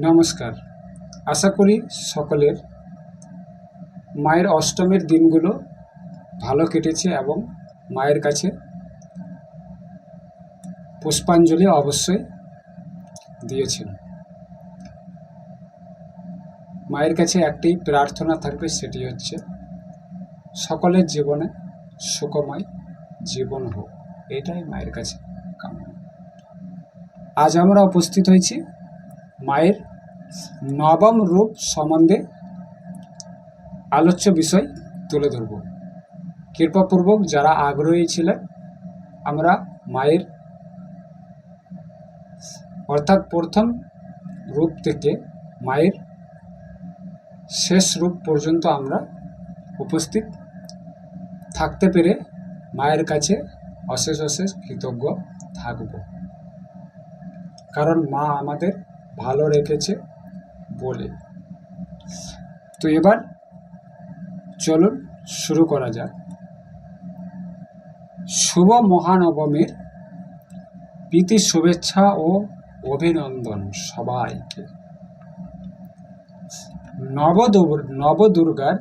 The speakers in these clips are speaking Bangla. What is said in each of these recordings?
নমস্কার। আশা করি সকলের মায়ের অষ্টমীর দিনগুলো ভালো কেটেছে এবং মায়ের কাছে পুষ্পাঞ্জলি অবশ্যই দিয়েছেন। মায়ের কাছে একটি প্রার্থনা থাকবে, সেটি হচ্ছে, সকলের জীবনে সুখময় জীবন হোক। এটাই মায়ের কাছে কামনা। আজ আমরা উপস্থিত হয়েছি মায়ের নবম রূপ সম্বন্ধে আলোচ্য বিষয় তুলে ধরব। কৃপাপূর্বক যারা আগ্রহী ছিলেন, আমরা মায়ের অর্থাৎ প্রথম রূপ থেকে মায়ের শেষ রূপ পর্যন্ত আমরা উপস্থিত থাকতে পেরে মায়ের কাছে অশেষ অশেষ কৃতজ্ঞ থাকব। কারণ মা আমাদের ভালো রেখেছে বলে। তো এবার চলুন শুরু করা যাক। শুভ মহানবমীর প্রীতি, শুভেচ্ছা ও অভিনন্দন সবাইকে। নবদুর, নবদুর্গার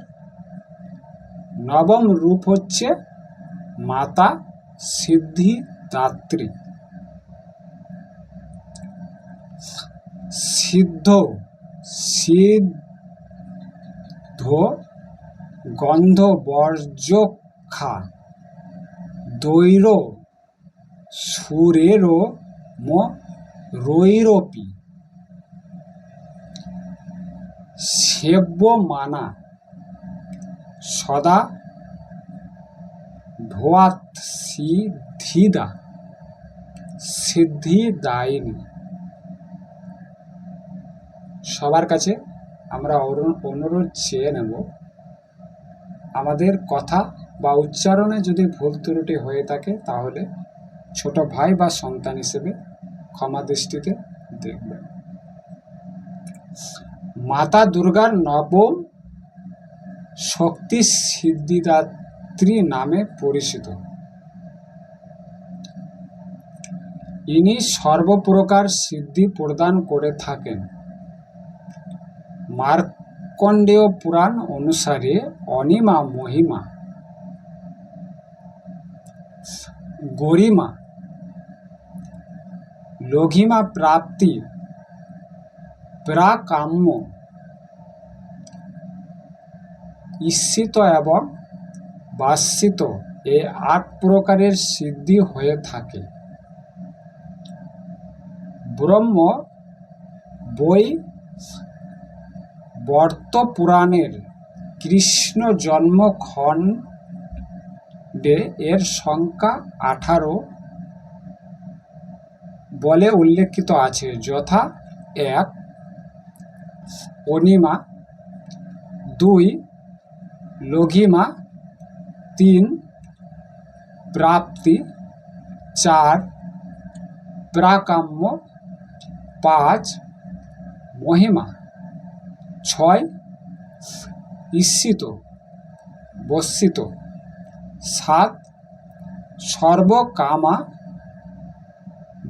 নবম রূপ হচ্ছে মাতা সিদ্ধিদাত্রী। সিদ্ধ সিদ্ধ গন্ধ বর্জক্ষা দৈর সুরেরও রৈরপি সেব্য মানা সদা ভোয়াত সিদ্ধিদা সিদ্ধিদায়িনী। সবার কাছে আমরা অনুরোধ চেয়ে নেব। আমাদের কথা বা উচ্চারণে যদি ভুল ত্রুটি হয়ে থাকে তাহলে ছোট ভাই বা সন্তান হিসেবে ক্ষমা দৃষ্টিতে দেখবেন। মাতা দুর্গার নবম শক্তি সিদ্ধিদাত্রী নামে পরিচিত। ইনি সর্বপ্রকার সিদ্ধি প্রদান করে থাকেন। মার্কণ্ডেয় পুরাণ অনুসারে অনিমা, মহিমা, গরিমা, লঘিমা প্রাপ্তি, প্রাকাম্য ঈপ্সিত এবং বাসিত এ আট প্রকারের সিদ্ধি হয়ে থাকে। ব্রহ্ম, বই বর্তপুরাণের কৃষ্ণ জন্মখণ্ডে এর সংখ্যা আঠারো বলে উল্লেখিত আছে। যথা এক, অনিমা, দুই লঘিমা তিন, প্রাপ্তি, চার, প্রাকাম্য, পাঁচ, মহিমা। ছয় ঈপ্সিত বর্ষিত, সাত সর্বকামা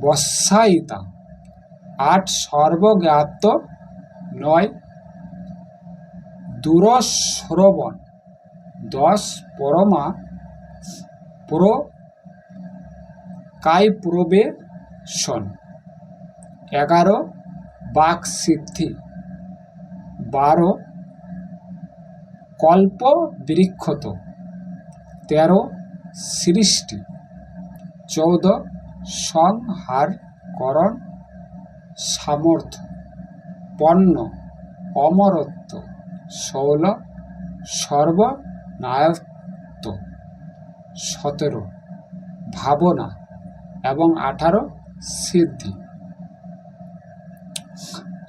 বৎসায়িতা আট সর্বজ্ঞাত নয় দূরশ্রবণ দশ পরমা প্র কায় প্রবেশন এগারো বাক সিদ্ধি বারো। কল্প বৃক্ষত তেরো, সৃষ্টি। চৌদ, সংহারকরণ। সামর্থ্য। পণ্য, অমরত্ব। ষোল, সর্বনায়ত্ব। সতেরো, ভাবনা। এবং আঠারো, সিদ্ধি।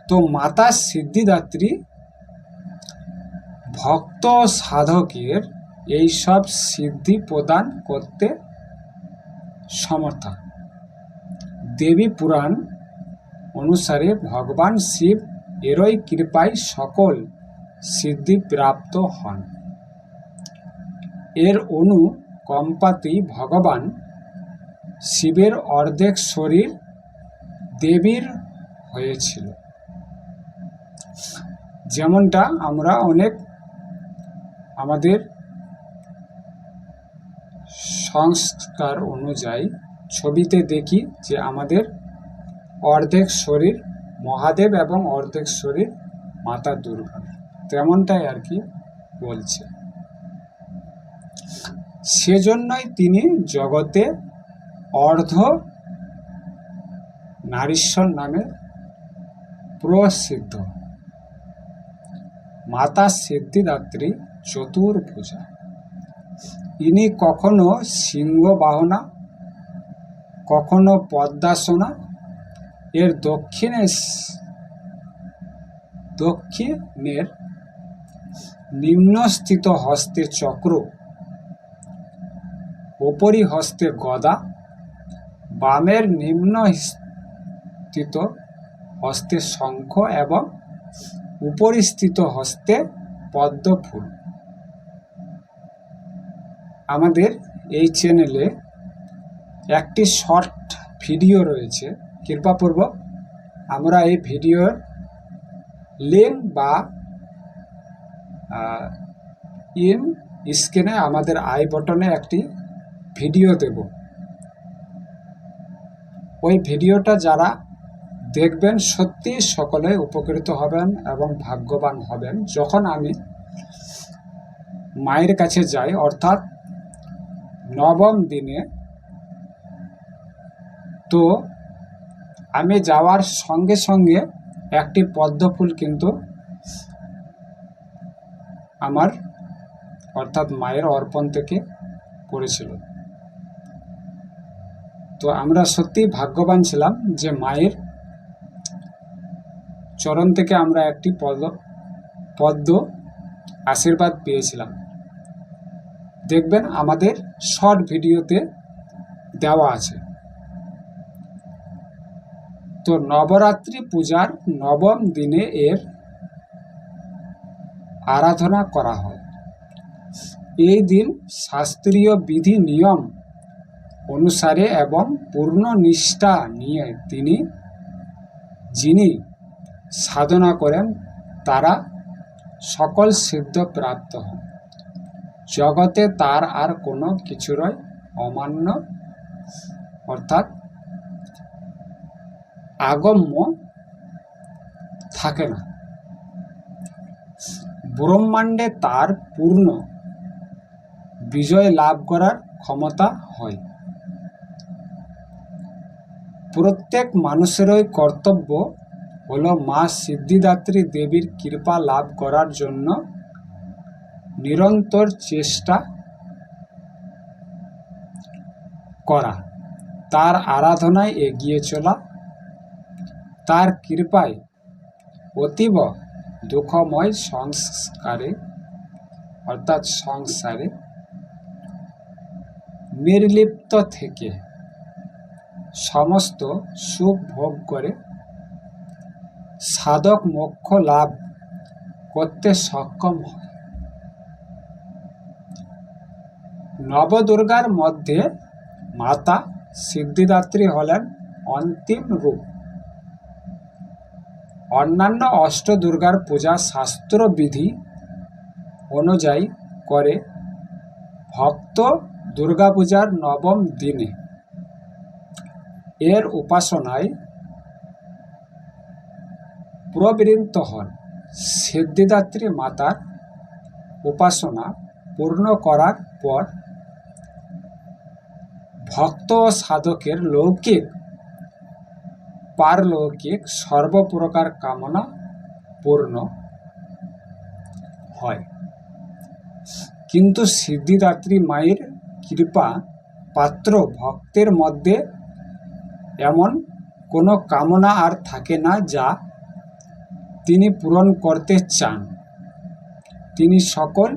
তো মাতা সিদ্ধিদাত্রী ভক্ত সাধকের এই সব সিদ্ধি প্রদান করতে সমর্থা। দেবী পুরাণ অনুসারে ভগবান শিব এরই কৃপায় সকল সিদ্ধি প্রাপ্ত হন। এর অনুকম্পাতি ভগবান শিবের অর্ধেক শরীর দেবীর হয়েছিল। যেমনটা আমরা অনেক আমাদের সংস্কার অনুযায়ী ছবিতে দেখি যে আমাদের অর্ধেক শরীর মহাদেব এবং অর্ধেক শরীর মাতা দুর্গা। তেমনটাই আর কি বলছে। সেজন্যই তিনি জগতে অর্ধ নারীশ্বর নামে প্রসিদ্ধ। মাতা সিদ্ধিদাত্রী চতুর্ভুজা ইনি কখনো সিংহ বাহনা কখনো পদ্মাসনা। এর দক্ষিণে দক্ষিণের নিম্নস্থিত হস্তে চক্র উপরি হস্তে গদা, বামের নিম্ন স্থিত হস্তে শঙ্খ এবং উপরিস্থিত হস্তে পদ্ম ফুল আমাদের এই চ্যানেলে একটি শর্ট ভিডিও রয়েছে কৃপাপূর্বক আমরা এই ভিডিওর লিঙ্ক বা ইন স্ক্রিনে আমাদের আই বটনে একটি ভিডিও দেব। ওই ভিডিওটা যারা দেখবেন সত্যি সকলে উপকৃত হবেন এবং ভাগ্যবান হবেন। যখন আমি মায়ের কাছে যাই, অর্থাৎ নবম দিনে, তো আমি যাওয়ার সঙ্গে সঙ্গে একটি পদ্ম ফুল কিন্তু আমার, অর্থাৎ মায়ের অর্পণ থেকে পড়েছিল। তো আমরা সত্যি ভাগ্যবান ছিলাম যে মায়ের চরণ থেকে আমরা একটি পদ্ম পদ্ম আশীর্বাদ পেয়েছিলাম। দেখবেন আমাদের শর্ট ভিডিওতে দেওয়া আছে। তো নবরাত্রি পূজার নবম দিনে এর আরাধনা করা হয়। এই দিন শাস্ত্রীয় বিধি নিয়ম অনুসারে এবং পূর্ণ নিষ্ঠা নিয়ে তিনি, যিনি সাধনা করেন, তারা সকল সিদ্ধ প্রাপ্ত হন। জগতে তার আর কোনো কিছুরই অমান্য, অর্থাৎ আগম্য থাকে না। ব্রহ্মাণ্ডে তার পূর্ণ বিজয় লাভ করার ক্ষমতা হয়। প্রত্যেক মানুষেরই কর্তব্য হলো মা সিদ্ধিদাত্রী দেবীর কৃপা লাভ করার জন্য নিরন্তর চেষ্টা করা। তার আরাধনায় এগিয়ে চলা। তার কৃপায় অতীব দুঃখময় সংস্কারে, অর্থাৎ সংসারে নির্লিপ্ত থেকে সমস্ত সুখ ভোগ করে সাধক মোক্ষ লাভ করতে সক্ষম হয়। নবদুর্গার মধ্যে মাতা সিদ্ধিদাত্রী হলেন অন্তিম রূপ। অন্যান্য অষ্টদুর্গার পূজা শাস্ত্রবিধি অনুযায়ী করে ভক্ত দুর্গাপূজার নবম দিনে এর উপাসনায় প্রবৃত্ত হন। সিদ্ধিদাত্রী মাতার উপাসনা পূর্ণ করার পর ভক্ত ও সাধকের লৌকিক, পারলৌকিক সর্বপ্রকার কামনা পূর্ণ হয়। কিন্তু সিদ্ধিদাত্রী মায়ের কৃপা পাত্র ভক্তের মধ্যে এমন কোনো কামনা আর থাকে না যা তিনি পূরণ করতে চান। তিনি সকল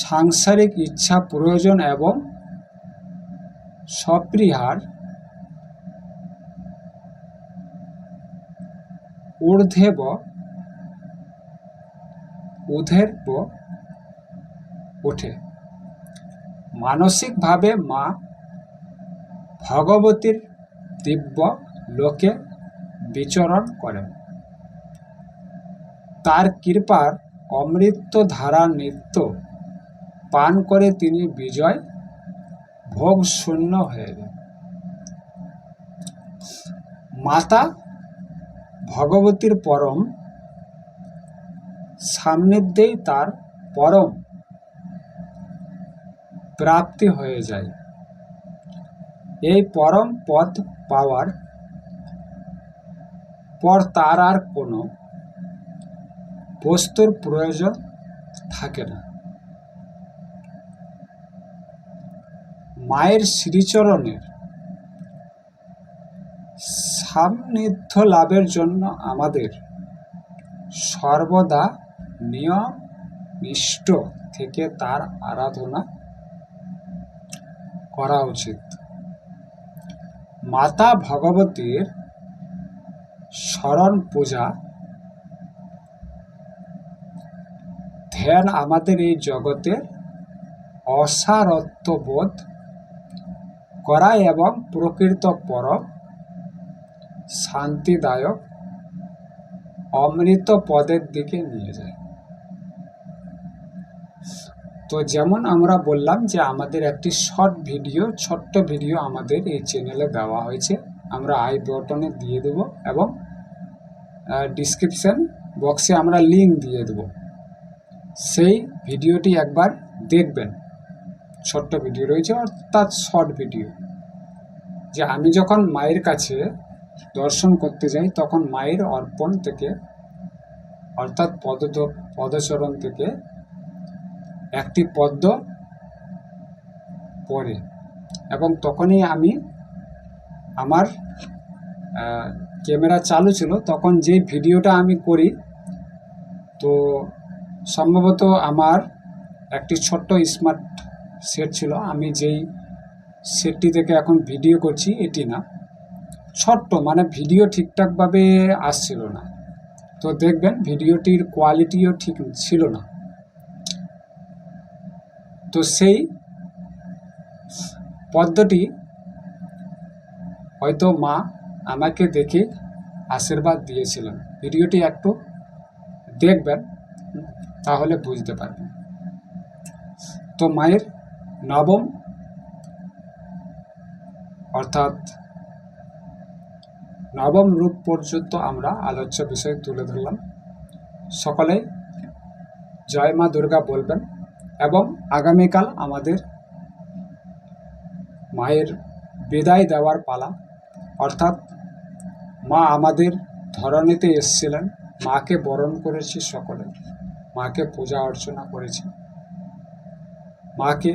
সাংসারিক ইচ্ছা, প্রয়োজন এবং সপরিহার ঊর্ধ্বেব উধের্ব ওঠে। মানসিকভাবে মা ভগবতীর দিব্য লোকে বিচরণ করেন। তার কৃপার অমৃত ধারা নৃত্য। পান করে তিনি বিজয়, ভোগ শূন্য হয়ে যান মাতা ভগবতীর পরম সান্নিধ্যেই তার পরম প্রাপ্তি হয়ে যায়। এই পরম পদ পাওয়ার পর তার আর কোনো বস্তুর প্রয়োজন থাকে না। মায়ের শ্রীচরণের সান্নিধ্য লাভের জন্য আমাদের সর্বদা নিয়ম নিষ্ঠ থেকে তার আরাধনা করা উচিত। মাতা ভগবতীর স্মরণ পূজা ধ্যান আমাদের এই জগতের অসারত্ব বোধ করা এবং প্রকৃত পরম, শান্তিদায়ক, অমৃত পদের দিকে নিয়ে যায়। তো যেমন আমরা বললাম যে আমাদের একটি শর্ট ভিডিও, ছোট্ট ভিডিও আমাদের এই চ্যানেলে দেওয়া হয়েছে। আমরা আই বটনে দিয়ে দেব এবং ডিসক্রিপশন বক্সে আমরা লিঙ্ক দিয়ে দেব। সেই ভিডিওটি একবার দেখবেন। ছোট্ট ভিডিও রয়েছে, অর্থাৎ শর্ট ভিডিও। যে আমি যখন মায়ের কাছে দর্শন করতে যাই, তখন মায়ের অর্পণ থেকে, অর্থাৎ পদ পদচরণ থেকে একটি পদ্ম পড়ে এবং তখনই আমি আমার ক্যামেরা চালু ছিল, তখন যে ভিডিওটা আমি করি, তো সম্ভবত আমার একটি ছোট্ট স্মার্ট সেট ছিল। আমি যেই সেটটি থেকে এখন ভিডিও করছি, এটি না। ছোট্ট মানে ভিডিও ঠিকঠাকভাবে আসছিল না। তো দেখবেন ভিডিওটির কোয়ালিটিও ঠিক ছিল না। তো সেই পদ্মটি হয়তো মা আমাকে দেখে আশীর্বাদ দিয়েছিলেন। ভিডিওটি একটু দেখবেন। তাহলে বুঝতে পারবেন তো মায়ের নবম অর্থাৎ নবম রূপ পর্যন্ত আমরা আলোচ্য বিষয় তুলে ধরলাম। সকলে জয় মা দুর্গা বলবেন এবং আগামীকাল আমাদের মায়ের বিদায় দেওয়ার পালা, অর্থাৎ মা আমাদের ধরণীতে এসছিলেন, মাকে বরণ করেছি সকলে। মাকে পূজা অর্চনা করেছি। মাকে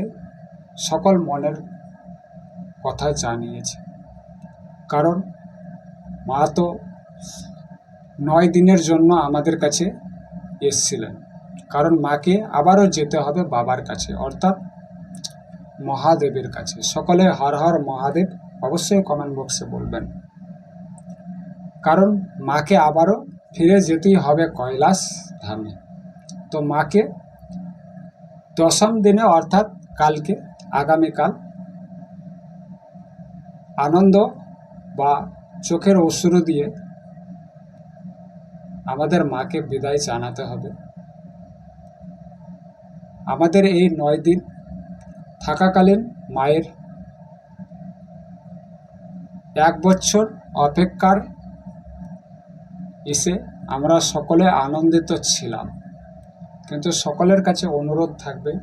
সকল মনের কথা জানিয়েছে। কারণ মা তো নয় দিনের জন্য আমাদের কাছে এসছিলেন। কারণ মাকে আবারও যেতে হবে বাবার কাছে, অর্থাৎ মহাদেবের কাছে। সকলে হর হর মহাদেব অবশ্যই কমেন্ট বক্সে বলবেন। কারণ মাকে আবারও ফিরে যেতেই হবে কৈলাস ধামে। তো মাকে দশম দিনে অর্থাৎ কালকে, আগামীকাল আনন্দ বা চোখের অশ্রু দিয়ে আমাদের মাকে বিদায় জানাতে হবে। আমাদের এই নয় দিন থাকাকালীন মায়ের এক বছর অপেক্ষার এসে আমরা সকলে আনন্দিত ছিলাম। কিন্তু সকলের কাছে অনুরোধ থাকবে,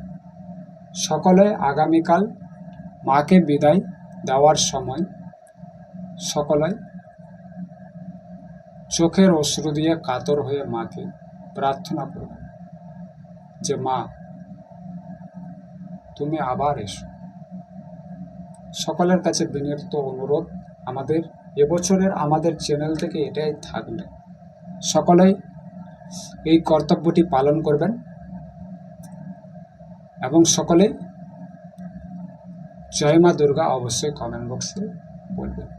সকলে আগামীকাল মাকে বিদায় দেওয়ার সময় সকলে চোখের অশ্রু দিয়ে কাতর হয়ে মাকে প্রার্থনা করবে যে, মা, তুমি আবার এসো। সকলের কাছে বিনীত অনুরোধ আমাদের এবছরের আমাদের চ্যানেল থেকে এটাই থাকবে। সকলেই এই কর্তব্যটি পালন করবেন। এবং সকলে জয় মা দুর্গা অবশ্যই কমেন্ট বক্সে বলবেন।